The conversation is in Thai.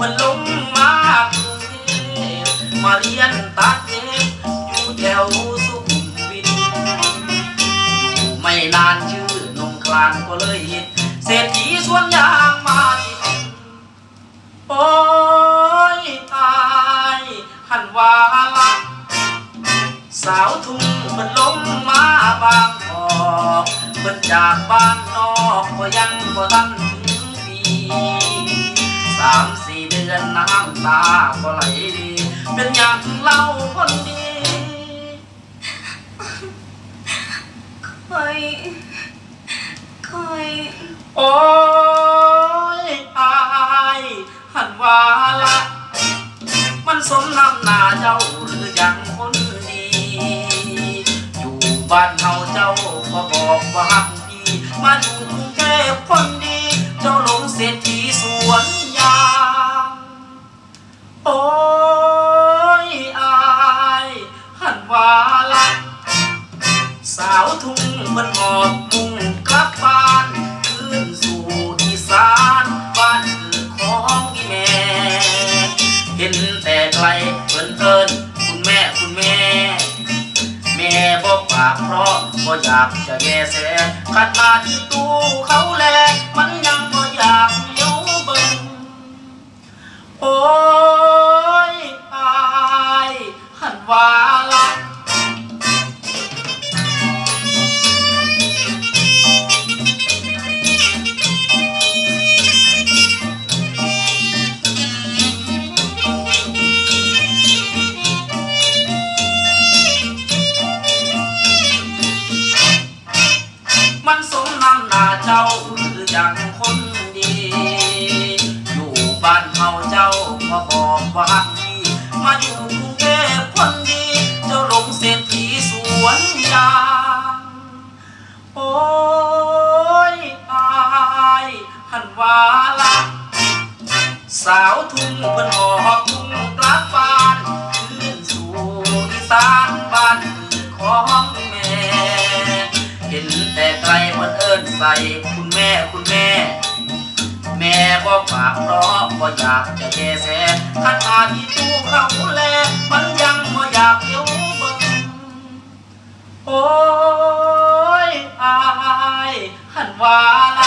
มันลงมามาเรียนตัดเย็อยู่แถวสุขุมวิทไม่นานชื่อนงคลานก็เลยเห็นเศรษฐีสวนยางมาติดโอ้ยตายหันวาละสาวทุ่งเพิ่นลงมาบางกอกเพิ่นจากบ้านนอกก็ยังบ่ทันถึงปีสามสิ เดือนน้ำตาก็ไหลดีเป็นอย่างเล่าคนดีคอยคอยโอ้ยอายหันว่าละ มันสมน้ำหนาเจ้าหรือยังคนดีอยู่บ้านเฮาเจ้าก็บอกว่าฮักดีมาอยู่ สาวทุ่งมันหอบมุ่งกลับบ้านคืนสู่อีสานบ้านคือของอีแม่ เห็นแต่ไกลเพิ่นเอินคุณแม่คุณแม่ แม่บอกปากเพราะก็อยากจะแย่แสขัดมาที่ตู้ มันสมน้ำหน้าเจ้าหรือยังคนดี อยู่บ้านเฮาเจ้ามาบอกว่าฮักดีมาอยู่กรุงเทพคนดี เจ้าลงเศรษฐีสวนยางโอ้ยอายหันว่าละสาวทุ่งเพิ่นหอบทุ่ง นแต่ไกลมันเอิ้นใส่คุณแม่คุณแม่ แม่ก็ฝากเพราะบ่อยากจะแย่แสขันตาที่ตู้เขาแล มันยังบ่อยากเลี้ยวเบิ่งโอ้ยอายหันว่า